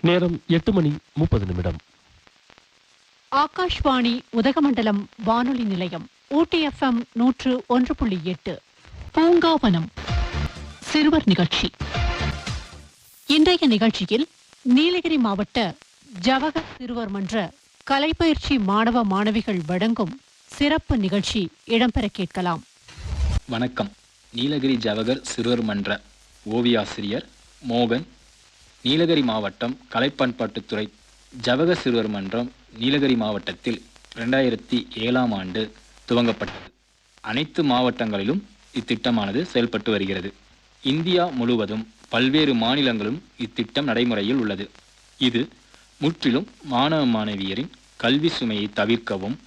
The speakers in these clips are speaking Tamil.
நேரம் எட்டு மணி முப்பது நிமிடம். ஆகாஷ்வாணி உதகமண்டலம் வானொலி நிலையம் ஊட்டி எஃப்எம் நூற்று ஒன்று புள்ளி எட்டு. பூங்காவனம். சிறுவர் நிகழ்ச்சி. இன்றைய நிகழ்ச்சியில் நீலகிரி மாவட்ட ஜவஹர் சிறுவர் மன்ற கலைப்பயிற்சி மாணவ மாணவிகள் வழங்கும் சிறப்பு நிகழ்ச்சி இடம்பெற கேட்கலாம். வணக்கம். நீலகிரி ஜவஹர் சிறுவர் மன்ற ஓவியாசிரியர் மோகன் நீலகிரி மாவட்டம் கலைப்பண்பாட்டுத்துறை ஜவக சிறுவர் மன்றம் நீலகிரி மாவட்டத்தில் ரெண்டாயிரத்தி ஏழாம் ஆண்டு துவங்கப்பட்டது. அனைத்து மாவட்டங்களிலும் இத்திட்டமானது செயல்பட்டு வருகிறது. இந்தியா முழுவதும் பல்வேறு மாநிலங்களும் இத்திட்டம் நடைமுறையில் உள்ளது. இது முற்றிலும் மாணவ மாணவியரின் கல்வி சுமையை தவிர்க்கவும்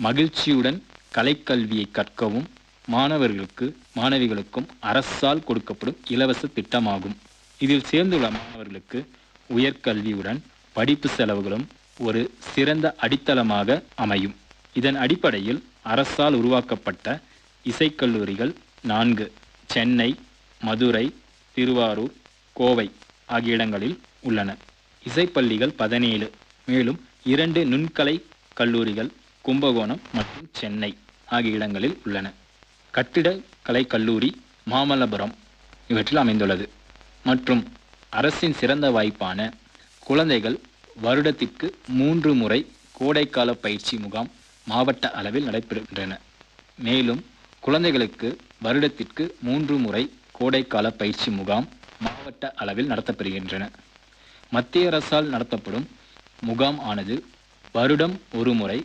மகிழ்ச்சியுடன் கலைக்கல்வியை கற்கவும் மாணவர்களுக்கு மாணவிகளுக்கும் அரசால் கொடுக்கப்படும் இலவச திட்டமாகும். இதில் சேர்ந்துள்ள மாணவர்களுக்கு உயர்கல்வியுடன் படிப்பு செலவுகளும் ஒரு சிறந்த அடித்தளமாக அமையும். இதன் அடிப்படையில் அரசால் உருவாக்கப்பட்ட இசைக்கல்லூரிகள் நான்கு சென்னை மதுரை திருவாரூர் கோவை ஆகிய இடங்களில் உள்ளன. இசைப்பள்ளிகள் பதினேழு மேலும் இரண்டு நுண்கலை கல்லூரிகள் கும்பகோணம் மற்றும் சென்னை ஆகிய இடங்களில் உள்ளன. கட்டிட கலை கல்லூரி மாமல்லபுரம் இவற்றில் அமைந்துள்ளது. மற்றும் அரசின் சிறந்த வாய்ப்பான குழந்தைகள் வருடத்திற்கு மூன்று முறை கோடைக்கால பயிற்சி முகாம் மாவட்ட அளவில் நடைபெறுகின்றன. மேலும் குழந்தைகளுக்கு வருடத்திற்கு மூன்று முறை கோடைக்கால பயிற்சி முகாம் மாவட்ட அளவில் நடத்தப்படுகின்றன. மத்திய அரசால் நடத்தப்படும் முகாம் ஆனது வருடம் ஒரு முறை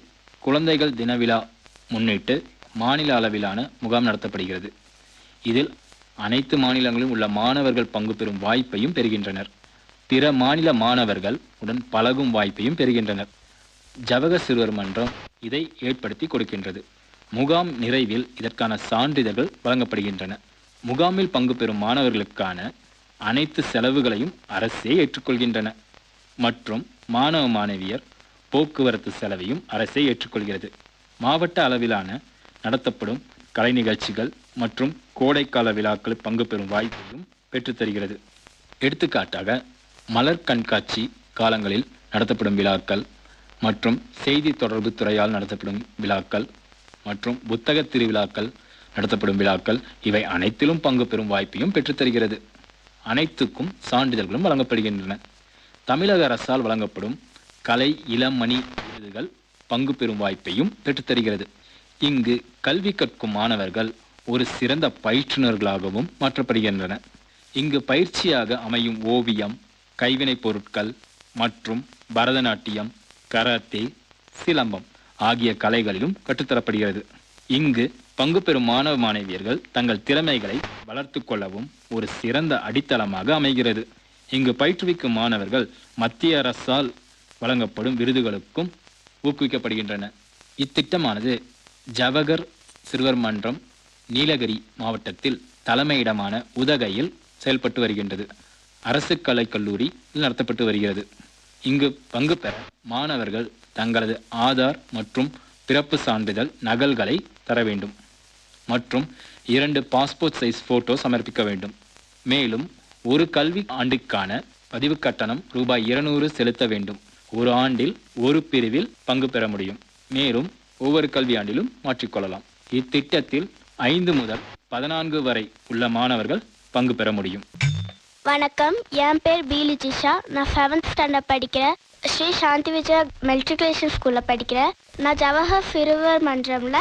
குழந்தைகள் தினவிழா முன்னிட்டு மாநில அளவிலான முகாம் நடத்தப்படுகிறது. இதில் அனைத்து மாநிலங்களிலும் உள்ள மாணவர்கள் பங்கு பெறும் வாய்ப்பையும் பெறுகின்றனர். பிற மாநில மாணவர்கள் உடன் பழகும் வாய்ப்பையும் பெறுகின்றனர். ஜவக சிறுவர் மன்றம் இதை ஏற்படுத்தி கொடுக்கின்றது. முகாம் நிறைவில் இதற்கான சான்றிதழ்கள் வழங்கப்படுகின்றன. முகாமில் பங்கு பெறும் மாணவர்களுக்கான அனைத்து செலவுகளையும் அரசே ஏற்றுக்கொள்கின்றன. மற்றும் மாணவ மாணவியர் போக்குவரத்து செலவையும் அரசே ஏற்றுக்கொள்கிறது. மாவட்ட அளவிலான நடத்தப்படும் கலை நிகழ்ச்சிகள் மற்றும் கோடைக்கால விழாக்களில் பங்கு பெறும் வாய்ப்பையும் பெற்றுத்தருகிறது எடுத்துக்காட்டாக மலர் கண்காட்சி காலங்களில் நடத்தப்படும் விழாக்கள் மற்றும் செய்தி தொடர்பு துறையால் நடத்தப்படும் விழாக்கள் மற்றும் புத்தக திருவிழாக்கள் நடத்தப்படும் விழாக்கள் இவை அனைத்திலும் பங்கு பெறும் வாய்ப்பையும் பெற்றுத்தருகிறது அனைத்துக்கும் சான்றிதழ்களும் வழங்கப்படுகின்றன. தமிழக அரசால் வழங்கப்படும் கலை இளமணி விருதுகள் பங்கு பெறும் வாய்ப்பையும் பெற்றுத்தருகிறது இங்கு கல்வி கற்கும் மாணவர்கள் ஒரு சிறந்த பயிற்றுனர்களாகவும் மாற்றப்படுகின்றனர் இங்கு பயிற்சியாக அமையும் ஓவியம் கைவினைப் பொருட்கள் மற்றும் பரதநாட்டியம் கராத்தே சிலம்பம் ஆகிய கலைகளிலும் கற்றுத்தரப்படுகிறது. இங்கு பங்கு பெறும் மாணவ மாணவியர்கள் தங்கள் திறமைகளை வளர்த்து கொள்ளவும் ஒரு சிறந்த அடித்தளமாக அமைகிறது. இங்கு பயிற்றுவிக்கும் மாணவர்கள் மத்திய அரசால் வழங்கப்படும் விருதுகளுக்கும் ஊக்குவிக்கப்படுகின்றன. இத்திட்டமானது ஜவகர் சிறுவர் மன்றம் நீலகிரி மாவட்டத்தில் தலைமையிடமான உதகையில் செயல்பட்டு வருகின்றது. அரசு கலைக் கல்லூரியில் நடத்தப்பட்டு வருகிறது. இங்கு பங்கு பெற மாணவர்கள் தங்களது ஆதார் மற்றும் பிறப்பு சான்றிதழ் நகல்களை தர வேண்டும் மற்றும் இரண்டு பாஸ்போர்ட் சைஸ் போட்டோ சமர்ப்பிக்க வேண்டும். மேலும் ஒரு கல்வி ஆண்டுக்கான பதிவு கட்டணம் ரூபாய் இருநூறு செலுத்த வேண்டும். ஒரு ஆண்டில் ஒரு பிரிவில் பங்கு பெற முடியும். மேலும் ஒவ்வொரு கல்வியாண்டிலும் மாற்றிக்கொள்ளலாம். இத்திட்டத்தில் ஐந்து முதல் பதினான்கு வரை உள்ள மாணவர்கள் பங்கு பெற முடியும். வணக்கம். என் பேர் பீலி ஜிஷா நான் செவன்த் ஸ்டாண்டர்ட் படிக்கிறேன். ஸ்ரீ சாந்தி விஜயா மெட்ரிகுலேஷன் ஸ்கூலில் படிக்கிறேன். நான் ஜவஹர் சிறுவர் மன்றம்ல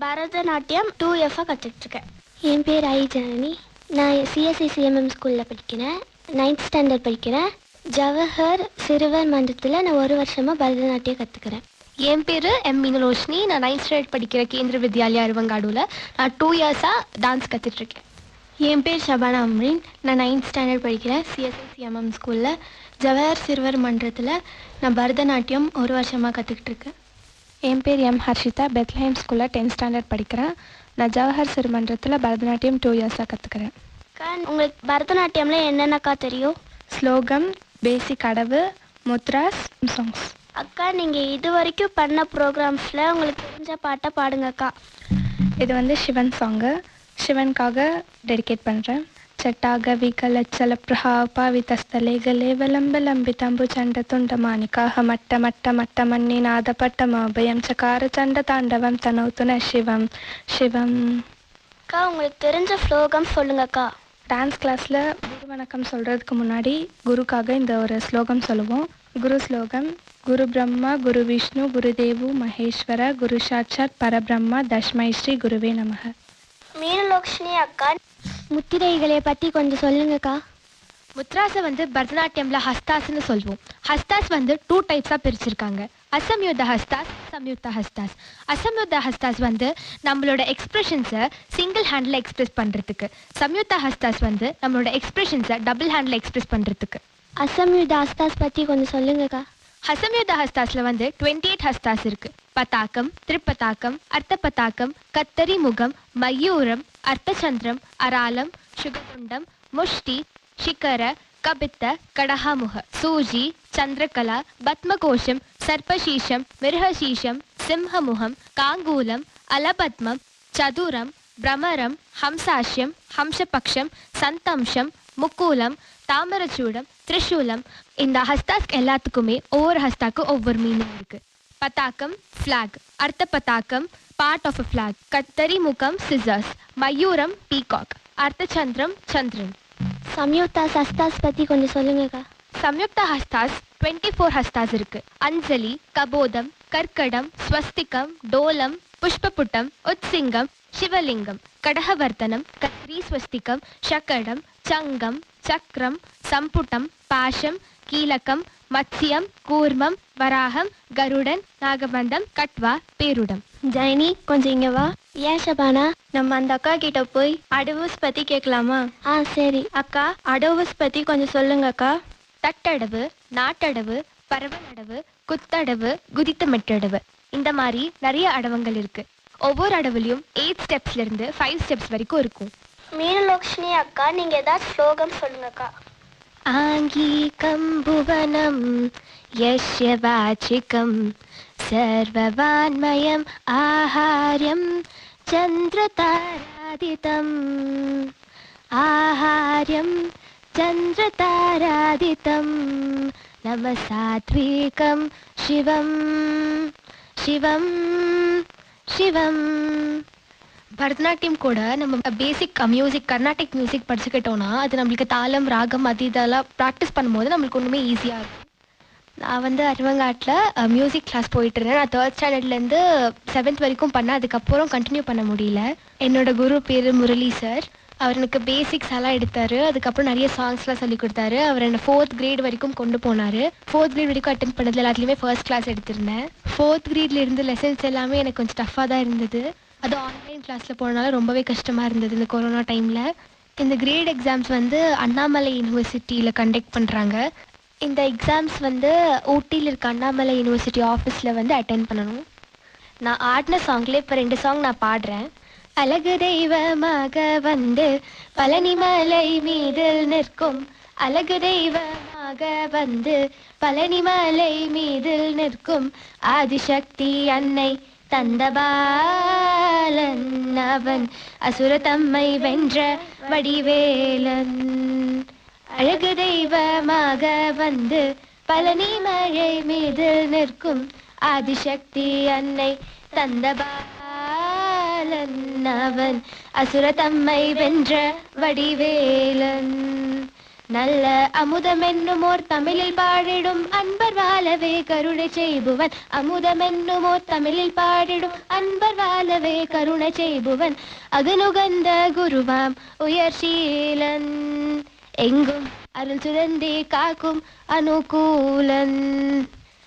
பரதநாட்டியம் டூ எஃபாக கற்றுட்ருக்கேன் என் பேர் ஐ ஜனனி நான் சிஎஸ்சி சிஎம்எம் ஸ்கூலில் படிக்கிறேன். நைன்த் ஸ்டாண்டர்ட் படிக்கிறேன். ஜவஹர் சிறுவர் மன்றத்தில் நான் ஒரு வருஷமாக பரதநாட்டியம் கற்றுக்கிறேன் என் பேர் எம் மீனலோஷினி. நான் நைன்த் ஸ்டாண்டர்ட் படிக்கிற கேந்திர வித்யாலயா அருவங்காடுல நான் டூ இயர்ஸாக டான்ஸ் கற்றுட்ருக்கேன் என் பேர் ஷபானா அம்ரின். நான் நைன்த் ஸ்டாண்டர்ட் படிக்கிறேன் சிஎஸ்ஐசிஎம்எம் ஸ்கூலில் ஜவஹர் சிறுவர் மன்றத்தில் நான் பரதநாட்டியம் ஒரு வருஷமாக கற்றுக்கிட்டு இருக்கேன் என் பேர் எம் ஹர்ஷிதா. பெத்லஹேம் ஸ்கூலில் டென்த் ஸ்டாண்டர்ட் படிக்கிறேன். நான் ஜவஹர் சிறுமன்றத்தில் பரதநாட்டியம் டூ இயர்ஸாக கற்றுக்கிறேன் அக்கா உங்களுக்கு பரதநாட்டியம்ல என்னென்னக்கா தெரியும்? ஸ்லோகம் பேசிக் அடவு முத்ராஸ் சாங்ஸ் அக்கா நீங்கள் இது வரைக்கும் பண்ண ப்ரோக்ராம்ஸில் உங்களுக்கு தெரிஞ்ச பாட்டை பாடுங்கக்கா இது வந்து சிவன் சாங்கு சிவனுக்காக டெடிகேட் பண்ணுறேன் చట్టాగ వికలచ్చల ప్రభావితస్థలే గలే వలంబలంబితంబు చండ తుండమానికాహ మట్ట మట్ట మట్ట మన్ని నాదపట్టమభయం చకార చండ తాండవం తనవుతున శివం శివం அக்கா உங்களுக்கு தெரிஞ்ச ஸ்லோகம் சொல்லுங்கக்கா டான்ஸ் கிளாஸில் குரு வணக்கம் சொல்கிறதுக்கு முன்னாடி குருக்காக இந்த ஒரு ஸ்லோகம் சொல்லுவோம் குரு ஸ்லோகம் குரு பிரம்மா குரு விஷ்ணு குரு தேவு மகேஸ்வர குரு சாட்சாத் பரபிரம்மா தஷ்மை ஸ்ரீ குருவே நமக. மீனலோக்ஷினி அக்கா. முத்திரைகளை பற்றி கொஞ்சம் சொல்லுங்கக்கா. முத்ராஸை வந்து பரதநாட்டியம்ல ஹஸ்தாஸ்னு சொல்லுவோம் ஹஸ்தாஸ் வந்து டூ டைப்ஸாக பிரிச்சிருக்காங்க. அசம்யுத்த ஹஸ்தாஸ் சம்யுக்த ஹஸ்தாஸ். அசம்யுத்த ஹஸ்தாஸ் வந்து நம்மளோட எக்ஸ்பிரஷன்ஸை சிங்கிள் ஹேண்டில் எக்ஸ்பிரஸ் பண்ணுறதுக்கு சம்யுக்த ஹஸ்தாஸ் வந்து நம்மளோட எக்ஸ்பிரஷன்ஸை டபுள் ஹேண்டில் எக்ஸ்பிரஸ் பண்ணுறதுக்கு அசம்யுத ஹஸ்தாஸ் பற்றி கொஞ்சம் சொல்லுங்கக்கா. அசம்யுத ஹஸ்தாஸில் வந்து டுவெண்ட்டி எயிட் ஹஸ்தாஸ் இருக்கு. பதாக்கம் திரிப்பதாக்கம் அர்த்த பதாக்கம் கத்தரி முகம் மயூரம் அர்த்தச்சந்திரம் அராலம் சுககுண்டம் முஷ்டி சிக்கர கபித்த கடஹாமுக சூஜி சந்திரகலா பத்மகோஷம் சர்பசீஷம் மிருகசீஷம் சிம்ஹமுகம் காங்கூலம் அலபத்மம் சதுரம் பிரமரம் ஹம்சாஷ்யம் ஹம்சபக்ஷம் சந்தம்சம் முக்கூலம் தாமரச்சூடம் திரிசூலம் இந்த ஹஸ்தாஸ்க்கு எல்லாத்துக்குமே ஒவ்வொரு ஹஸ்தாக்கு ஒவ்வொரு மீனிங் இருக்கு பதாக்கம் ஃப்ளாக் அர்த்த பதாக்கம் பார்ட் ஆஃப் அ ஃப்ளாக் கத்தரி முகம் சிசர்ஸ் மயூரம் பீகாக் அர்த்தச்சந்திரம் சந்திரன் சம்யுக்தா அஸ்தாஸ் பற்றி கொஞ்சம் சொல்லுங்கக்கா சம்யுக்த ஹஸ்தாஸ் டுவெண்ட்டி ஃபோர் ஹஸ்தாஸ் இருக்கு அஞ்சலி கபோதம் கர்க்கடம் ஸ்வஸ்திகம் டோலம் புஷ்பபுட்டம் உத்சிங்கம் சிவலிங்கம் கடகவர்த்தனம் கத்ரி ஸ்வஸ்திகம் ஷக்கடம் சங்கம் சக்கரம் சம்புட்டம் பாஷம் கீலகம் மத்ஸ்யம் கூர்மம் வராகம் கருடன் நாகபந்தம் கட்வா பேருடம். ஜைனி கொஞ்சம் இங்கே வா. ஏன் ஷபானா நம்ம அந்த அக்கா கிட்ட போய் அடவுஸ் பற்றி கேட்கலாமா ஆ சரி. அக்கா அடவுஸ் பற்றி கொஞ்சம் சொல்லுங்க அக்கா. தட்டடவு நாட்டடவு பரவலடவு குத்தடவு குதித்த மெட்டடவு இந்த மாதிரி நிறைய அடவங்கள் இருக்கு. ஒவ்வொரு அடவுலையும் எயிட் ஸ்டெப்ஸ்ல இருந்து ஃபைவ் ஸ்டெப்ஸ் வரைக்கும் இருக்கும். மீனலோக்ஷினி அக்கா நீங்கள் ஏதாச்சும் ஸ்லோகம் சொல்லுங்கக்கா. ஆங்கீகம் புவனம் யஸ்ய வாச்சிகம் சர்வவான்மயம் ஆஹாரியம் சந்திரதாராதிதம். ஆஹாரியம் சந்திரதாராதிதம். நம சாத்விகம் சிவம் சிவம். சிவம். பரதநாட்டியம் கூட நம்ம பேசிக் மியூசிக் கர்நாடிக் மியூசிக் படிச்சுக்கிட்டோம்னா அது நம்மளுக்கு தாளம் ராகம் அது இதெல்லாம் ப்ராக்டிஸ் பண்ணும்போது நம்மளுக்கு ஒன்றுமே ஈஸியாக இருக்கும். நான் வந்து அருவங்காட்டில் மியூசிக் கிளாஸ் போயிட்டு இருந்தேன். நான் தேர்ட் ஸ்டாண்டர்ட்லேருந்து செவன்த் வரைக்கும் பண்ணேன். அதுக்கப்புறம் கண்டினியூ பண்ண முடியல. என்னோட குரு பேர் முரளி சார் அவர் எனக்கு பேசிக்ஸ் எல்லாம் எடுத்தாரு. அதுக்கப்புறம் நிறைய சாங்ஸ்லாம் சொல்லி கொடுத்தாரு. அவர் என்னை ஃபோர்த் கிரேட் வரைக்கும் கொண்டு போனார். ஃபோர்த் கிரேட் வரைக்கும் அட்டன் பண்ணதில் எல்லாத்துலேயுமே ஃபர்ஸ்ட் கிளாஸ் எடுத்திருந்தேன். ஃபோர்த் கிரேட்ல இருந்து லெசன்ஸ் எல்லாமே எனக்கு கொஞ்சம் டஃப்பாக தான் இருந்தது. அது ஆன்லைன் கிளாஸில் போனனால ரொம்பவே கஷ்டமாக இருந்தது இந்த கொரோனா டைமில் இந்த கிரேட் எக்ஸாம்ஸ் வந்து அண்ணாமலை யூனிவர்சிட்டியில் கண்டக்ட் பண்ணுறாங்க இந்த எக்ஸாம்ஸ் வந்து ஊட்டியில் இருக்க அண்ணாமலை யூனிவர்சிட்டி ஆஃபீஸில் வந்து அட்டென்ட் பண்ணணும். நான் ஆடின சாங்லேயே இப்போ ரெண்டு சாங் நான் பாடுறேன். அழகு தெய்வமாக வந்து பழனிமலை மீதில் நிற்கும். அழகு தெய்வமாக வந்து பழனிமலை மீதில் நிற்கும். ஆதிசக்தி அன்னை தந்தபாலன் அவன் அசுரத்தம்மை வென்ற வடிவேலன். அழகு தெய்வமாக வந்து பழனி மழை மீது நிற்கும். ஆதிசக்தி அன்னை தந்தபாலன் அவன் அசுரத்தம்மை வென்ற வடிவேலன். நல்ல அமுதமென்னுமோர் தமிழில் பாடிடும் அன்பர் வாழவே கருணை செய்புவன். அமுதமென்னுமோர் தமிழில் பாடிடும் அன்பர் வாழவே கருணை செய்புவன். அகனுகந்த குருவாம் உயர்ஷீலன் எங்கும் அருள் சுரந்தே காக்கும் அனுகூலன்.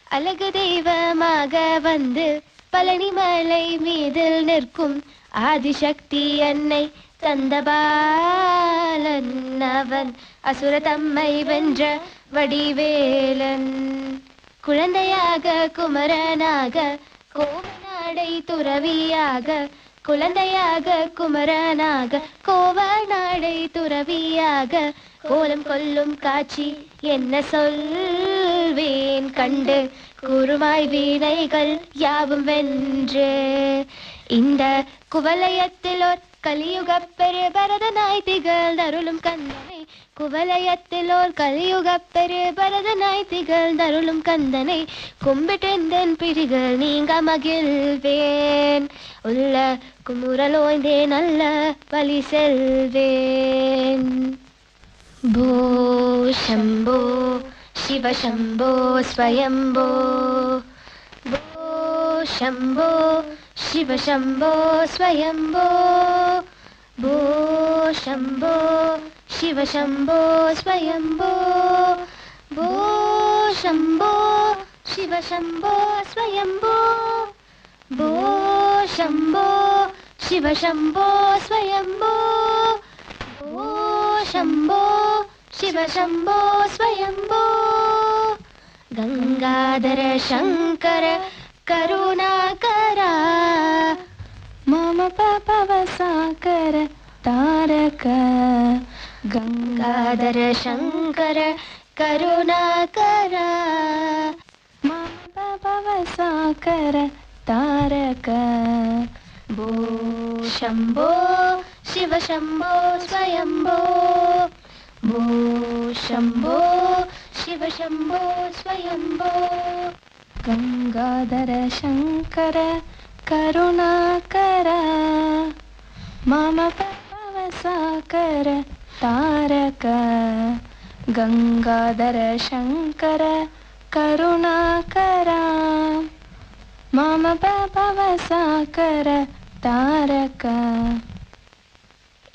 அழகு தெய்வமாக வந்து பழனிமலை மீதில் நிற்கும் ஆதிசக்தி அன்னை தந்தபாலன் அவன். அசுர தம்மை வென்ற வடிவேலன். குழந்தையாக குமரனாக கோவநாடை துறவியாக குழந்தையாக குமரனாக கோவநாடை துறவியாக கோலம் கொல்லும் காட்சி என்ன சொல்வேன் கண்டு குருமாய் வீணைகள் யாவும் வென்று இந்த குவலயத்தில் ஒரு கலியுகப் பெரு பரதனாய் திகழ்ந்தருளும் கந்தனை குவலயத்திலோர் கலியுகப் பெரு பரதனாய் திகழ்ந்தருளும் கந்தனை கும்பிட்டெந்தன் பிரிகள் நீங்க மகிழ்வேன் உள்ள குமுறலோய்ந்தே நல்ல வழி செல்வேன் भो शम्भो शिव शम्भो स्वयम्भो भो शम्भो शिव शम्भो स्वयम्भो भो शम्भो शिव शम्भो स्वयम्भो भो शम्भो शिव शम्भो स्वयम्भो भो शम्भो शिव शम्भो स्वयम्भो भो शम्भो शिव शम्भो स्वयम्भो गङ्गाधर शङ्कर करुणाकरा मम पवसाकर तारक गङ्गाधर शङ्कर करुणाकरा मम पवसाकर तारक भो शम्भो शिव शम्भो स्वयम्भो भो शम्भो शिव शम्भो स्वयम्भो गङ्गाधर शङ्कर करुणाकर मम पवसाकर तारक गङ्गाधर शङ्कर करुणाकरा मम पवसाकर तारक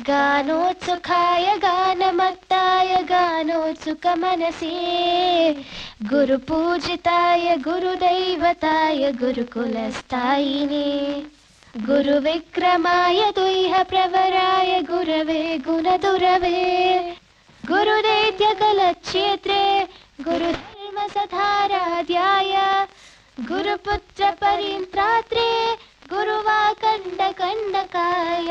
गानोत्सुकाय गानमत्ताय गानोत्सुकमनसे। गुरुपूजिताय गुरुदैवताय गुरुकुलस्थायिने। गुरुविक्रमाय दुह्यप्रवराय गुरवे गुणदुरवे गुरुदैत्यकलक्षेत्रे गुरुधर्मसधाराध्याय। गुरुपुत्रपरित्रात्रे गुरुवाकण्डकण्डकाय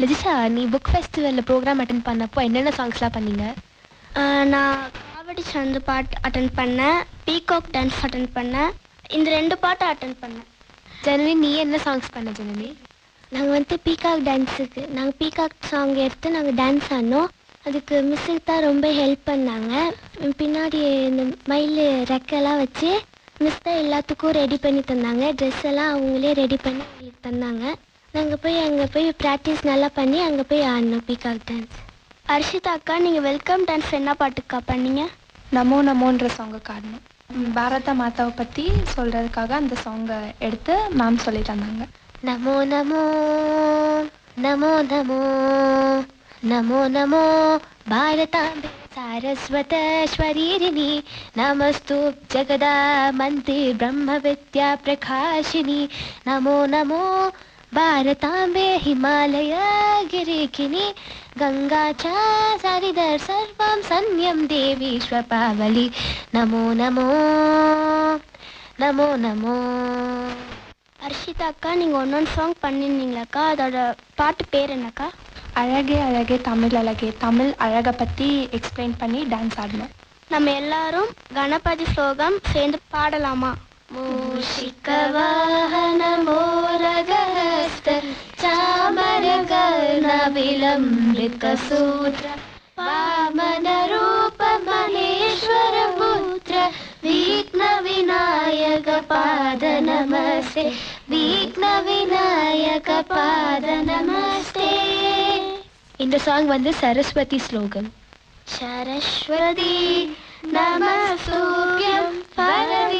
லஜிஷா நீ புக் ஃபெஸ்டிவலில் ப்ரோக்ராம் அட்டன் பண்ணப்போ என்னென்ன சாங்ஸ்லாம் பண்ணீங்க? நான் காவடி சந்து பாட்டு அட்டன் பண்ணேன் பீகாக் டான்ஸ் அட்டன் பண்ணேன் இந்த ரெண்டு பாட்டு அட்டன் பண்ணேன். ஜனனி நீ என்ன சாங்ஸ் பண்ண ஜனனி? நாங்கள் வந்து பீகாக் டான்ஸுக்கு நாங்கள் பீகாக் சாங் எடுத்து நாங்கள் டான்ஸ் ஆடினோம். அதுக்கு மிஸ்ஸுக்கு தான் ரொம்ப ஹெல்ப் பண்ணாங்க. பின்னாடி இந்த மயில் ரெக்கெல்லாம் வச்சு மிஸ் தான் எல்லாத்துக்கும் ரெடி பண்ணி தந்தாங்க. ட்ரெஸ் எல்லாம் அவங்களே ரெடி பண்ணி எங்களுக்கு தந்தாங்க. நாங்கள் போய் அங்கே போய் ப்ராக்டிஸ் நல்லா பண்ணி அங்கே போய் ஆடினோம் பீகாக் டான்ஸ் அர்ஷிதா அக்கா நீங்கள் வெல்கம் டான்ஸ் என்ன பாட்டுக்கா பண்ணீங்க நமோ நமோன்ற சாங்கை காடணும் பாரத மாதாவை பற்றி சொல்கிறதுக்காக அந்த சாங்கை எடுத்து மேம் சொல்லி தந்தாங்க नमो नमो नमो नमो नमो नमो भारताम्बे सारस्वतश्वरीरिणि नमस्तु जगदा मन्त्रि ब्रह्मविद्या प्रकाशिनि नमो ಭಾರತಾಂಬೆ ஹிமாலய ಗಿರಿಕಿನಿ கங்காச்சா ಚ ಸರಿದರ್ ಸರ್ವಂ ಸನ್ಯಂ ದೇವೀಶ್ವ ಪಾವಲಿ நமோ ನಮೋ. நமோ நமோ ஹர்ஷிதா அக்கா நீங்கள் ஒன்று ஒன்று சாங் பண்ணியிருந்தீங்களாக்கா அதோட பாட்டு பேர் என்னக்கா அழகே அழகே தமிழ் அழகே தமிழ் அழகை பற்றி எக்ஸ்பிளைன் பண்ணி டான்ஸ் ஆடணும் நம்ம எல்லாரும் கணபதி ஸ்லோகம் சேர்ந்து பாடலாமா मूषिकवाहनमोरगहस्त चामरकर्णविलम्बितसूत्र वामनरूपमहेश्वरपुत्र विघ्नविनायकपाद नमस्ते विघ्नविनायकपाद नमस्ते இந்த சாங் வந்து சரஸ்வதி ஸ்லோகம் सरस्वती नमस्तुभ्यं परमे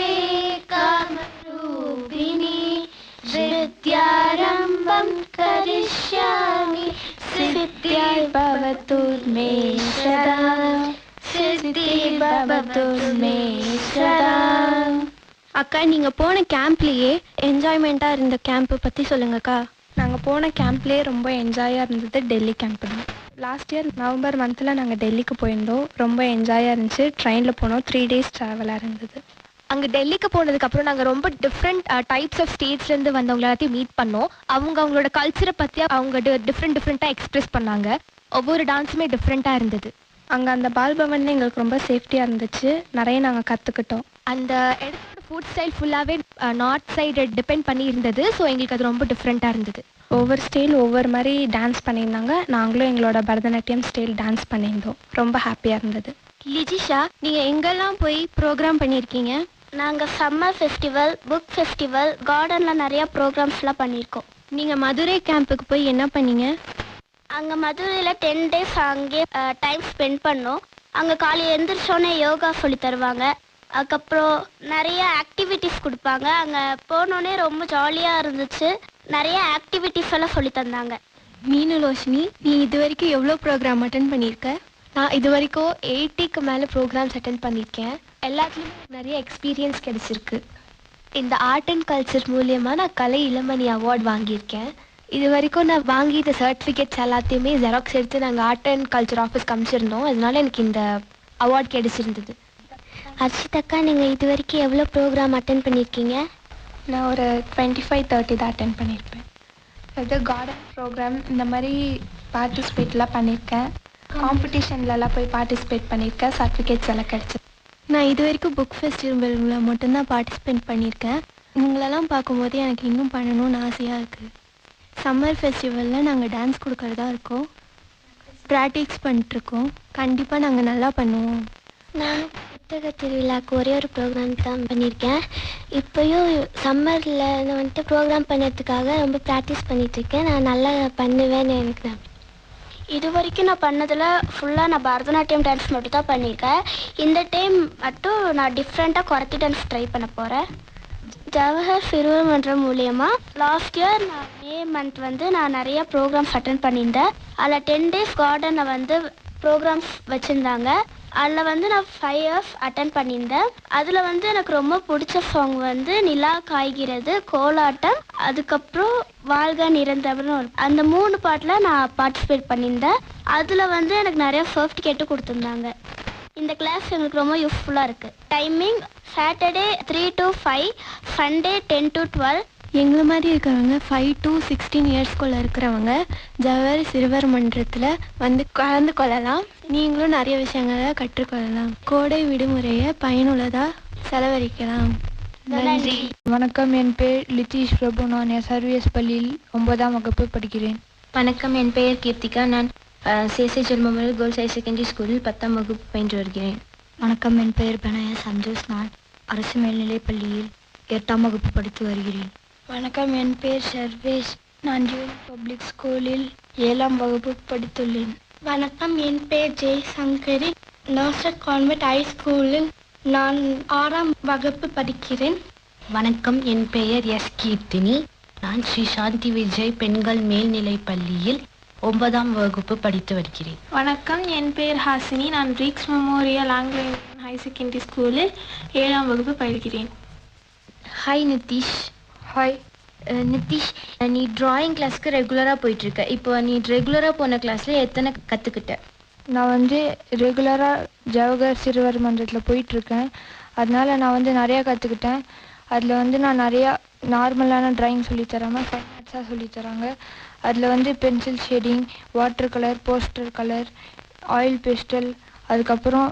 सिद्धिर्भवतु मे सदा सिद्धिर्भवतु मे सदा அக்கா நீங்கள் போன கேம்ப்லேயே என்ஜாய்மெண்ட்டாக இருந்த கேம்ப்பை பற்றி சொல்லுங்கக்கா நாங்கள் போன கேம்ப்லேயே ரொம்ப என்ஜாயாக இருந்தது டெல்லி கேம்ப் தான் லாஸ்ட் இயர் நவம்பர் மந்தில் நாங்கள் டெல்லிக்கு போயிருந்தோம் ரொம்ப என்ஜாயாக இருந்துச்சு ட்ரெயினில் போனோம் த்ரீ டேஸ் ட்ராவலாக இருந்தது அங்கே டெல்லிக்கு போனதுக்கப்புறம் நாங்கள் ரொம்ப டிஃப்ரெண்ட் டைப்ஸ் ஆஃப் ஸ்டேட்ஸ்லேருந்து வந்தவங்க எல்லாத்தையும் மீட் பண்ணோம் அவங்க அவங்களோட கல்ச்சரை பற்றி அவங்க டிஃப்ரெண்ட் டிஃப்ரெண்ட்டாக எக்ஸ்பிரஸ் பண்ணாங்க ஒவ்வொரு டான்ஸுமே டிஃப்ரெண்ட்டாக இருந்தது. அங்கே அந்த பால் பவன்ல எங்களுக்கு ரொம்ப சேஃப்டியாக இருந்துச்சு. நிறைய நாங்கள் கற்றுக்கிட்டோம் அந்த இடத்தோட ஃபுட் ஸ்டைல் ஃபுல்லாகவே நார்த் சைடு டிபெண்ட் பண்ணி இருந்தது. ஸோ எங்களுக்கு அது ரொம்ப டிஃப்ரெண்ட்டாக இருந்தது. ஒவ்வொரு ஸ்டைல் ஒவ்வொரு மாதிரி டான்ஸ் பண்ணியிருந்தாங்க. நாங்களும் எங்களோட பரதநாட்டியம் ஸ்டைல் டான்ஸ் பண்ணியிருந்தோம். ரொம்ப ஹாப்பியாக இருந்தது. லிஜிஷா நீங்கள் எங்கெல்லாம் போய் ப்ரோக்ராம் பண்ணியிருக்கீங்க? நாங்கள் சம்மர் ஃபெஸ்டிவல் புக் ஃபெஸ்டிவல் கார்டனில் நிறைய ப்ரோக்ராம்ஸ்லாம் பண்ணியிருக்கோம். நீங்கள் மதுரை கேம்புக்கு போய் என்ன பண்ணீங்க? அங்கே மதுரையில் டென் டேஸ் அங்கே டைம் ஸ்பெண்ட் பண்ணோம். அங்கே காலையில் எழுந்திரிச்சோன்னே யோகா சொல்லி தருவாங்க. அதுக்கப்புறம் நிறைய ஆக்டிவிட்டீஸ் கொடுப்பாங்க. அங்கே போனோடனே ரொம்ப ஜாலியாக இருந்துச்சு. நிறைய ஆக்டிவிட்டீஸ் எல்லாம் சொல்லி தந்தாங்க. மீனலோஷினி நீ இது வரைக்கும் எவ்வளோ ப்ரோக்ராம் அட்டன் பண்ணியிருக்க? நான் இது வரைக்கும் எயிட்டிக்கு மேலே ப்ரோக்ராம்ஸ் அட்டன் பண்ணியிருக்கேன். எல்லாத்துலேயுமே எனக்கு நிறைய எக்ஸ்பீரியன்ஸ் கிடைச்சிருக்கு. இந்த ஆர்ட் அண்ட் கல்ச்சர் மூலியமாக நான் கலை இளமணி அவார்ட் வாங்கியிருக்கேன். இது வரைக்கும் நான் வாங்கிய சர்டிஃபிகேட்ஸ் எல்லாத்தையுமே ஜெராக்ஸ் எடுத்து நாங்கள் ஆர்ட் அண்ட் கல்ச்சர் ஆஃபீஸ் காமிச்சிருந்தோம். அதனால எனக்கு இந்த அவார்ட் கிடைச்சிருந்தது. அர்ஷிதக்கா நீங்கள் இது வரைக்கும் எவ்வளோ ப்ரோக்ராம் அட்டன் பண்ணியிருக்கீங்க? நான் ஒரு டுவெண்ட்டி ஃபைவ் தேர்ட்டி தான் அட்டன் பண்ணியிருப்பேன். அது கார்டன் ப்ரோக்ராம் இந்த மாதிரி பார்ட்டிசிபேட்லாம் பண்ணியிருக்கேன். காம்படிஷன்லலாம் போய் பார்ட்டிசிபேட் பண்ணியிருக்கேன். சர்டிஃபிகேட்ஸ் எல்லாம் கிடச்சி நான் இது வரைக்கும் புக் ஃபெஸ்டிவலில் மட்டும்தான் பார்ட்டிசிபேட் பண்ணியிருக்கேன். இவங்களெல்லாம் பார்க்கும்போது எனக்கு இன்னும் பண்ணணும்னு ஆசையாக இருக்குது சம்மர் ஃபெஸ்டிவலில் நாங்கள் டான்ஸ் கொடுக்கறதா இருக்கோம். ப்ராக்டிஸ் பண்ணிட்டுருக்கோம். கண்டிப்பாக நாங்கள் நல்லா பண்ணுவோம். நானும் புத்தக திருவிழாக்கு ஒரே ஒரு ப்ரோக்ராம் தான் பண்ணியிருக்கேன். இப்போயும் சம்மரில் நான் வந்துட்டு ப்ரோக்ராம் பண்ணுறதுக்காக ரொம்ப ப்ராக்டிஸ் பண்ணிகிட்ருக்கேன் நான் நல்லா பண்ணுவேன்னு எனக்கு நான் இது வரைக்கும் நான் பண்ணதில் ஃபுல்லாக நான் பரதநாட்டியம் டான்ஸ் மட்டும் தான் பண்ணியிருக்கேன். இந்த டைம் மட்டும் நான் டிஃப்ரெண்ட்டாக குரத்தி டான்ஸ் ட்ரை பண்ண போகிறேன் ஜவஹர் சிறுவர் மன்றம் மூலயமா லாஸ்ட் இயர் நான் மே மந்த் வந்து நான் நிறைய ப்ரோக்ராம்ஸ் அட்டன் பண்ணியிருந்தேன். அதில் டென் டேஸ் கார்டனில் வந்து ப்ரோக்ராம்ஸ் வச்சுருந்தாங்க. அதில் வந்து நான் ஃபைவ் இயர்ஸ் அட்டன் பண்ணியிருந்தேன். அதில் வந்து எனக்கு ரொம்ப பிடிச்ச சாங் வந்து நிலா காய்கிறது கோலாட்டம் அதுக்கப்புறம் வாழ்க நிரந்தரம்னு ஒரு அந்த மூணு பாட்டில் நான் பார்ட்டிசிபேட் பண்ணியிருந்தேன். அதில் வந்து எனக்கு நிறைய சர்டிஃபிகேட்டும் கொடுத்துருந்தாங்க. இந்த கிளாஸ் எங்களுக்கு ரொம்ப யூஸ்ஃபுல்லாக இருக்குது timing Saturday three to five Sunday ten to twelve எங்களை மாதிரி இருக்கிறவங்க ஃபைவ் டு சிக்ஸ்டீன் இயர்ஸ்குள்ளே இருக்கிறவங்க ஜவஹர் சிறுவர் மன்றத்தில் வந்து கலந்து கொள்ளலாம். நீங்களும் நிறைய விஷயங்களை கற்றுக்கொள்ளலாம். கோடை விடுமுறையை பயனுள்ளதாக செலவழிக்கலாம். நன்றி. வணக்கம். என் பேர் லித்தீஷ் பிரபு. நான் எஸ்ஆர்விஎஸ் பள்ளியில் ஒன்பதாம் வகுப்பு படிக்கிறேன். வணக்கம். என் பெயர் கீர்த்திகா. நான் சேசை ஜெல்மமல் கேர்ள்ஸ் ஹையர் செகண்டரி ஸ்கூலில் பத்தாம் வகுப்பு பயின்று வருகிறேன். வணக்கம் என் பெயர் பெனய சந்தோஷ். நான் அரசு மேல்நிலைப் பள்ளியில் எட்டாம் வகுப்பு படித்து வருகிறேன். வணக்கம் என் பேர் சர்வேஷ். நான் ஜூன் பப்ளிக் ஸ்கூலில் ஏழாம் வகுப்பு படித்துள்ளேன். வணக்கம் என் பேர் Jai Shankari nursery convent high ஸ்கூலில் நான் ஆறாம் வகுப்பு படிக்கிறேன். வணக்கம் என் பெயர் எஸ் கீர்த்தினி. நான் ஸ்ரீ சாந்தி விஜய் பெண்கள் மேல்நிலைப் பள்ளியில் ஒன்பதாம் வகுப்பு படித்து வருகிறேன். வணக்கம். என் பெயர் ஹாசினி. நான் ரீக்ஸ் மெமோரியல் ஆங்கில ஹையர் செகண்டரி ஸ்கூலில் ஏழாம் வகுப்பு பயில்கிறேன் ஹாய் நிதிஷ். ஹாய் நிதிஷ் நீ டிராயிங் கிளாஸ்க்கு ரெகுலராக போயிட்டுருக்க. இப்போ நீ ரெகுலராக போன கிளாஸில் எத்தனை கற்றுக்கிட்ட நான் வந்து ரெகுலராக ஜவஹர் சிறுவர் மன்றத்தில் போயிட்டுருக்கேன். அதனால நான் வந்து நிறையா கற்றுக்கிட்டேன் அதில் வந்து நான் நிறையா நார்மலான ட்ராயிங் சொல்லித்தராமல் ஃபைன் ஆர்ட்ஸாக சொல்லித்தராங்க அதில் வந்து pencil shading water colour poster colour oil pastel அதுக்கப்புறம்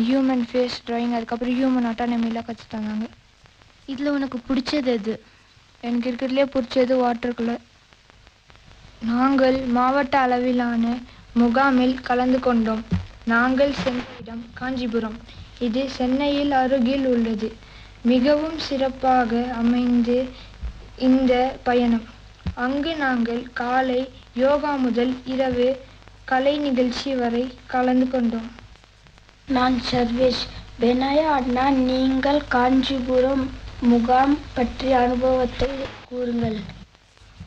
ஹியூமன் ஃபேஸ் ட்ராயிங் அதுக்கப்புறம் ஹியூமன் அட்டானமிலாம் கற்று தந்தாங்க. இதில் உனக்கு பிடிச்சது எது? எனக்கு இருக்கிறதுலே பிடிச்சது வாட்டர் கலர் நாங்கள் மாவட்ட அளவிலான முகாமில் கலந்து கொண்டோம். நாங்கள் சென்ற இடம் காஞ்சிபுரம். இது சென்னையில் அருகில் உள்ளது. மிகவும் சிறப்பாக அமைந்து இந்த பயணம். அங்கு நாங்கள் காலை யோகா முதல் இரவு கலை நிகழ்ச்சி வரை கலந்து கொண்டோம். நான் சர்வேஷ். பெனாயா அண்ணா நீங்கள் காஞ்சிபுரம் முகாம் பற்றிய அனுபவத்தை கூறுங்கள்.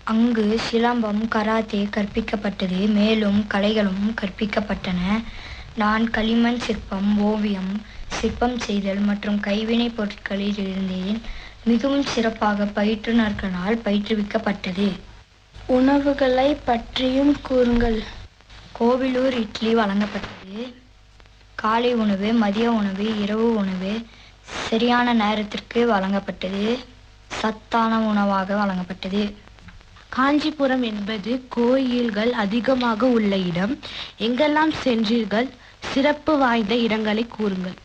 அங்கு சிலம்பம் கராத்தே கற்பிக்கப்பட்டது மேலும் கலைகளும் கற்பிக்கப்பட்டன. நான் களிமண் சிற்பம் ஓவியம் சிற்பம் செய்தல் மற்றும் கைவினைப் பொருட்களில் இருந்தேன். மிகவும் சிறப்பாக பயிற்றுனர்களால் பயிற்றுவிக்கப்பட்டது. உணவுகளை பற்றியும் கூறுங்கள். கோவிலூர் இட்லி வழங்கப்பட்டது. காலை உணவு மதிய உணவு இரவு உணவு சரியான நேரத்திற்கு வழங்கப்பட்டது. சத்தான உணவாக வழங்கப்பட்டது. காஞ்சிபுரம் என்பது கோயில்கள் அதிகமாக உள்ள இடம். எங்கெல்லாம் சென்றீர்கள்? சிறப்பு வாய்ந்த இடங்களை கூறுங்கள்.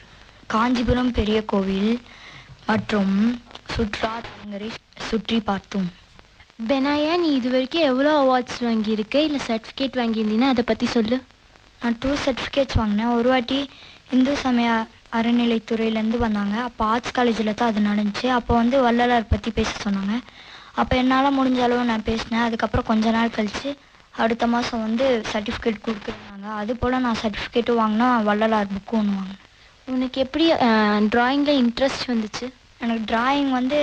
காஞ்சிபுரம் பெரிய கோவில் மற்றும் சுற்றுலா தலங்களை சுற்றி பார்த்தோம். பெனாயா நீ இது வரைக்கும் எவ்வளோ அவார்ட்ஸ் வாங்கியிருக்க? இல்லை சர்டிஃபிகேட் வாங்கியிருந்தீங்கன்னா அதை பற்றி சொல்லு. நான் டூ சர்டிஃபிகேட்ஸ் வாங்கினேன். ஒரு வாட்டி இந்து சமய அறநிலைத்துறையிலேருந்து வந்தாங்க. அப்போ ஆர்ட்ஸ் காலேஜில் தான் அது நடந்துச்சு. அப்போ வந்து வள்ளலார் பற்றி பேச சொன்னாங்க. அப்போ என்னால் முடிஞ்ச அளவு நான் பேசினேன். அதுக்கப்புறம் கொஞ்ச நாள் கழித்து அடுத்த மாதம் வந்து சர்டிஃபிகேட் கொடுக்குறாங்க. அது போல் நான் சர்டிஃபிகேட்டும் வாங்கினா வள்ளலார் புக்கும் ஒன்று வாங்கினேன். உனக்கு எப்படி ட்ராயிங்கில் இன்ட்ரெஸ்ட் வந்துச்சு? எனக்கு டிராயிங் வந்து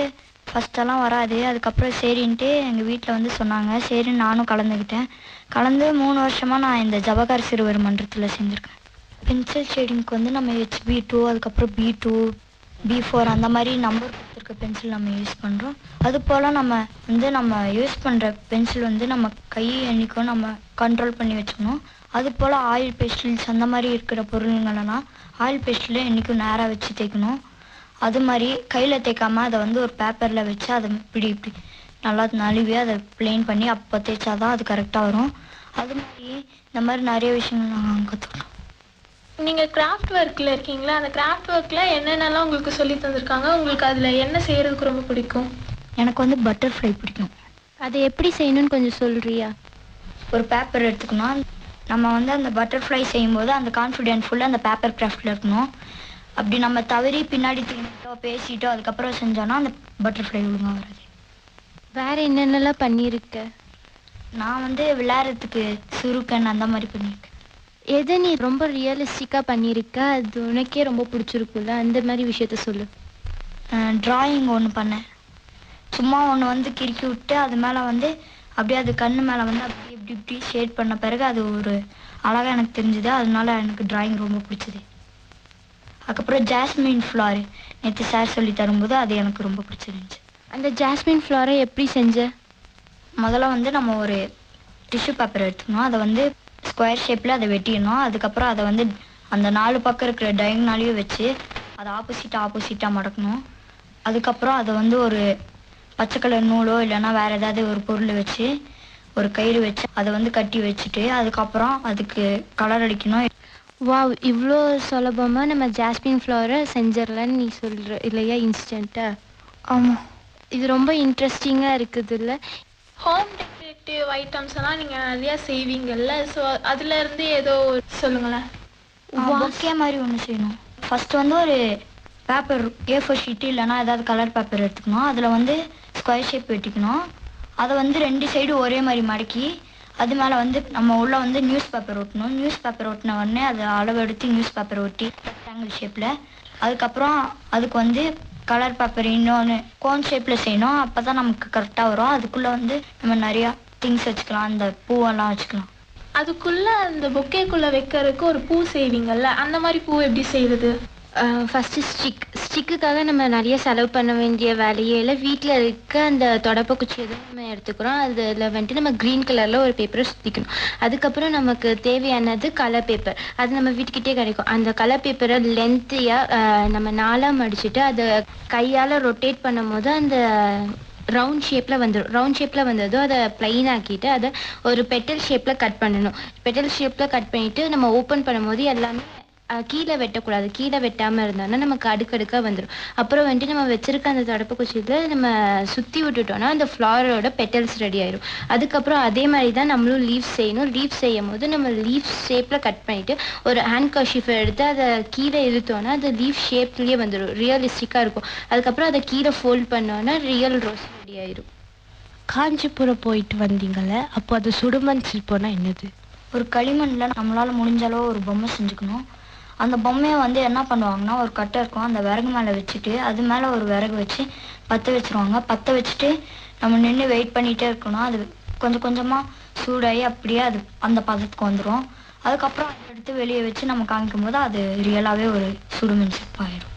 ஃபஸ்ட்டெல்லாம் வராது. அதுக்கப்புறம் சரின்ட்டு எங்கள் வீட்டில் வந்து சொன்னாங்க. சரின்னு நானும் கலந்துக்கிட்டேன் கலந்து மூணு வருஷமாக நான் இந்த ஜவஹர் சிறுவர் மன்றத்தில் செஞ்சுருக்கேன். பென்சில் ஷேடிங்க்கு வந்து நம்ம ஹெச்பி டூ அதுக்கப்புறம் பி டூ பி ஃபோர் அந்த மாதிரி நம்பர் கொடுத்துருக்க பென்சில் நம்ம யூஸ் பண்ணுறோம் அது போல் நம்ம வந்து நம்ம யூஸ் பண்ணுற பென்சில் வந்து நம்ம கை எண்ணிக்கும் நம்ம கண்ட்ரோல் பண்ணி வச்சுக்கணும். அது போல் ஆயில் பெஸ்டில்ஸ் அந்த மாதிரி இருக்கிற பொருளுங்களெல்லாம் ஆயில் பெஸ்டில் என்றைக்கும் நேராக வச்சு தேய்க்கணும். அது மாதிரி கையில் தேய்க்காம அதை வந்து ஒரு பேப்பரில் வச்சு அதை இப்படி இப்படி நல்லா நழுவி அதை ப்ளெயின் பண்ணி அப்போ தேய்ச்சாதான் அது கரெக்டாக வரும். அது மாதிரி இந்த மாதிரி நிறைய விஷயங்கள் நாங்கள் கற்றுக்கலாம் நீங்கள் கிராஃப்ட் ஒர்க்கில் இருக்கீங்களா? அந்த கிராஃப்ட் ஒர்க்கில் என்னென்னலாம் உங்களுக்கு சொல்லி தந்திருக்காங்க? உங்களுக்கு அதில் என்ன செய்கிறதுக்கு ரொம்ப பிடிக்கும்? எனக்கு வந்து பட்டர்ஃப்ளை பிடிக்கும். அதை எப்படி செய்யணும்னு கொஞ்சம் சொல்றியா? ஒரு பேப்பர் எடுத்துக்கணும். நம்ம வந்து அந்த பட்டர்ஃப்ளை செய்யும்போது அந்த கான்ஃபிடென்ட் ஃபுல்லாக அந்த பேப்பர் கிராஃப்டில் இருக்கணும். அப்படி நம்ம தவறி பின்னாடி திரும்பிட்டோ பேசிட்டோ அதுக்கப்புறம் செஞ்சோன்னா அந்த பட்டர்ஃப்ளை ஒழுங்காக வராது. வேற என்னென்னலாம் பண்ணியிருக்க? நான் வந்து விளையாடுறதுக்கு சுருக்கன் அந்த மாதிரி பண்ணியிருக்கேன். எதை நீ ரொம்ப ரியலிஸ்டிக்காக பண்ணியிருக்க? அது உனக்கே ரொம்ப பிடிச்சிருக்குல்ல அந்த மாதிரி விஷயத்த சொல்லு. ட்ராயிங் ஒன்று பண்ணேன். சும்மா ஒன்று வந்து கிறுக்கி விட்டு அது மேலே வந்து அப்படியே அது கண்ணு மேலே வந்து அப்படி இப்படி இப்படி ஷேட் பண்ண பிறகு அது ஒரு அழகாக எனக்கு தெரிஞ்சுது. அதனால எனக்கு டிராயிங் ரொம்ப பிடிச்சது. அதுக்கப்புறம் ஜாஸ்மின் ஃப்ளார் நேற்று சார் சொல்லி தரும்போது அது எனக்கு ரொம்ப பிடிச்சிருந்துச்சு. அந்த ஜாஸ்மின் ஃப்ளாரை எப்படி செஞ்ச? முதல்ல வந்து நம்ம ஒரு டிஷ்யூ பேப்பர் எடுத்துக்கணும். அதை வந்து ஸ்கொயர் ஷேப்பில் அதை வெட்டிடணும். அதுக்கப்புறம் அதை வந்து அந்த நாலு பக்கம் இருக்கிற டயக்னாலையும் வச்சு அதை ஆப்போசிட்டாக ஆப்போசிட்டாக மடக்கணும். அதுக்கப்புறம் அதை வந்து ஒரு பச்சை கலர் நூலோ இல்லைன்னா வேறு ஏதாவது ஒரு பொருள் வச்சு ஒரு கயிறு வச்சு அதை வந்து கட்டி வச்சுட்டு அதுக்கப்புறம் அதுக்கு கலர் அடிக்கணும். வாவ் இவ்வளோ சுலபமாக நம்ம ஜாஸ்மின் ஃப்ளவரை செஞ்சிடலான்னு நீ சொல்கிற இல்லையா இன்ஸ்டண்ட்டாக ஆமாம் இது ரொம்ப இன்ட்ரெஸ்டிங்காக இருக்குது இல்லை ஹோம் டெக்கரேட்டிவ் ஐட்டம்ஸ் எல்லாம் நீங்கள் நிறையா செய்வீங்கல்ல ஸோ அதுலேருந்து ஏதோ சொல்லுங்களேன். பொக்கே மாதிரி ஒன்று செய்யணும். ஃபர்ஸ்ட் வந்து ஒரு பேப்பர் ஏ ஃபோர் ஷீட்டு இல்லைன்னா ஏதாவது கலர் பேப்பர் எடுத்துக்கணும். அதில் வந்து ஸ்கொயர் ஷேப் வெட்டிக்கணும். அதை வந்து ரெண்டு சைடு ஒரே மாதிரி மடக்கி அது மேலே வந்து நம்ம உள்ள வந்து நியூஸ் பேப்பர் ஒட்டணும். நியூஸ் பேப்பர் ஒட்டின உடனே அதை அளவு எடுத்து நியூஸ் பேப்பர் ஒட்டி ரெக்டாங்கிள் ஷேப்பில் அதுக்கப்புறம் அதுக்கு வந்து கலர் பேப்பர் இன்னொன்று கோன் ஷேப்பில் செய்யணும். அப்போ தான் நமக்கு கரெக்டாக வரும். அதுக்குள்ளே வந்து நம்ம நிறையா திங்ஸ் வச்சுக்கலாம். அந்த பூவெல்லாம் வச்சுக்கலாம். அதுக்குள்ள அந்த பொக்கேக்குள்ள வைக்கிறதுக்கு ஒரு பூ செய்வீங்கல்ல அந்த மாதிரி பூ எப்படி செய்யறது ஃபஸ்ட்டு ஸ்டிக் ஸ்டிக்குக்காக நம்ம நிறைய செலவு பண்ண வேண்டிய வேலையே இல்லை வீட்டில் இருக்க அந்த தொடப்ப குச்சியை தான் நம்ம எடுத்துக்கிறோம். அதில் வந்துட்டு நம்ம க்ரீன் கலரில் ஒரு பேப்பரை சுற்றிக்கணும் அதுக்கப்புறம் நமக்கு தேவையானது கலர் பேப்பர் அது நம்ம வீட்டுக்கிட்டே கிடைக்கும். அந்த கலர் பேப்பரை லென்த்தியாக நம்ம நாலாக மடிச்சுட்டு அதை கையால் ரொட்டேட் பண்ணும் போது அந்த ரவுண்ட் ஷேப்பில் வந்துடும் ரவுண்ட் ஷேப்பில் வந்ததும் அதை ப்ளைன் ஆக்கிட்டு அதை ஒரு பெட்டல் ஷேப்பில் கட் பண்ணணும். பெட்டல் ஷேப்பில் கட் பண்ணிவிட்டு நம்ம ஓப்பன் பண்ணும்போது எல்லாமே கீழே வெட்டக்கூடாது. கீழே வெட்டாமல் இருந்தோம்னா நமக்கு அடுக்கடுக்காக வந்துடும் அப்புறம் வந்துட்டு நம்ம வச்சிருக்க அந்த தடுப்பு குச்சியில் நம்ம சுற்றி விட்டுட்டோம்னா அந்த ஃப்ளாரோட பெட்டல்ஸ் ரெடி ஆயிடும் அதுக்கப்புறம் அதே மாதிரி தான் நம்மளும் லீஃப் செய்யணும். லீஃப் செய்யும் போது நம்ம லீஃப் ஷேப்பில் கட் பண்ணிவிட்டு ஒரு ஹேண்ட் கர்ஷிஃபை எடுத்து அதை கீழே இழுத்தோன்னா அது லீஃப் ஷேப்லேயே வந்துடும் ரியலிஸ்டிக்காக இருக்கும். அதுக்கப்புறம் அதை கீழே ஃபோல்ட் பண்ணோன்னா ரியல் ரோஸ் ரெடி ஆயிடும் காஞ்சிபுரம் போயிட்டு வந்தீங்கல்ல அப்போ அது சுடுமண் சிற்பம்னா என்னது? ஒரு களிமண்ணில் நம்மளால் முடிஞ்ச அளவு ஒரு பொம்மை செஞ்சுக்கணும். அந்த பொம்மையை வந்து என்ன பண்ணுவாங்கன்னா ஒரு கட்டை இருக்கும் அந்த விறகு மேலே வச்சுட்டு அது மேலே ஒரு விறகு வச்சு பற்ற வச்சிருவாங்க. பற்ற வச்சுட்டு நம்ம நின்று வெயிட் பண்ணிகிட்டே இருக்கணும். அது கொஞ்சம் கொஞ்சமாக சூடாகி அப்படியே அது அந்த பதத்துக்கு வந்துடும் அதுக்கப்புறம் அதை எடுத்து வெளியே வச்சு நம்ம காமிக்கும் போது அது ரியலாகவே ஒரு சுடுமின் சிப்பாயிடும்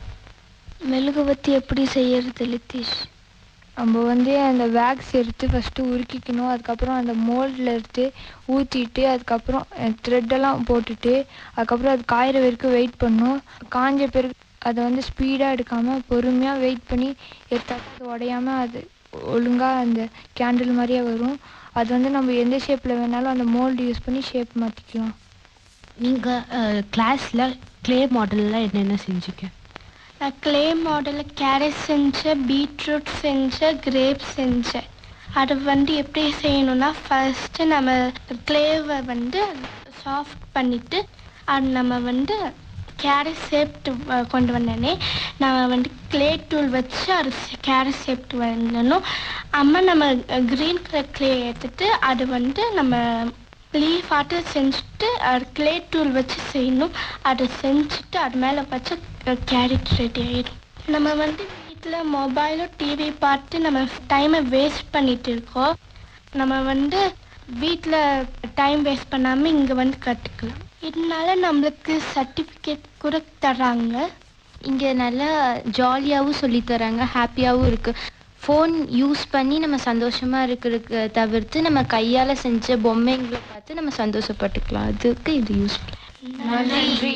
மெழுகுவத்தி எப்படி செய்யறது லித்தீஷ் நம்ம வந்து அந்த வேக்ஸ் எடுத்து ஃபஸ்ட்டு உருக்கிக்கணும் அதுக்கப்புறம் அந்த மோல்டில் எடுத்து ஊற்றிட்டு அதுக்கப்புறம் த்ரெட்டெல்லாம் போட்டுட்டு அதுக்கப்புறம் அது காயிற வரைக்கும் வெயிட் பண்ணணும். காஞ்ச பிறகு அதை வந்து ஸ்பீடாக எடுக்காமல் பொறுமையாக வெயிட் பண்ணி எடுத்தாக்க அது உடையாமல் அது ஒழுங்காக அந்த கேண்டில் மாதிரியே வரும். அது வந்து நம்ம எந்த ஷேப்பில் வேணாலும் அந்த மோல்டு யூஸ் பண்ணி ஷேப் மாற்றிக்கலாம் நீங்கள் கிளாஸில் க்ளே மாடலெலாம் என்னென்ன செஞ்சீங்க க்ளே மாடலில் கேரட் செஞ்சேன் பீட்ரூட் செஞ்சேன் கிரேப் செஞ்சேன் அது வந்து எப்படி செய்யணும்னா ஃபஸ்ட்டு நம்ம க்ளேவை வந்து சாஃப்ட் பண்ணிவிட்டு அது நம்ம வந்து கேரட் ஷேப்டு கொண்டு வந்தோடனே நம்ம வந்து க்ளே டூல் வச்சு அது கேரட் ஷேப்டு வந்தணும் அம்மா நம்ம க்ரீன் கலர் க்ளே எடுத்துட்டு அது வந்து நம்ம லீஃப் ஆட்டு செஞ்சுட்டு அது க்ளே டூல் வச்சு செய்யணும். அதை செஞ்சுட்டு அது மேலே வச்சு கேரட் ரெடி ஆயிடும் நம்ம வந்து வீட்டில் மொபைலோ டிவி பார்த்து நம்ம டைமை வேஸ்ட் பண்ணிட்டு இருக்கோம். நம்ம வந்து வீட்டில் டைம் வேஸ்ட் பண்ணாமல் இங்கே வந்து கற்றுக்கலாம் இதனால நம்மளுக்கு சர்டிஃபிகேட் கூட தர்றாங்க. இங்கே நல்லா ஜாலியாகவும் சொல்லித் தராங்க ஹாப்பியாகவும் இருக்குது ஃபோன் யூஸ் பண்ணி நம்ம சந்தோஷமாக இருக்கிறதுக்கு தவிர்த்து நம்ம கையால் செஞ்ச பொம்மைங்களை பார்த்து நம்ம சந்தோஷப்பட்டுக்கலாம். அதுக்கு இது யூஸ்ஃபுல் நன்றி.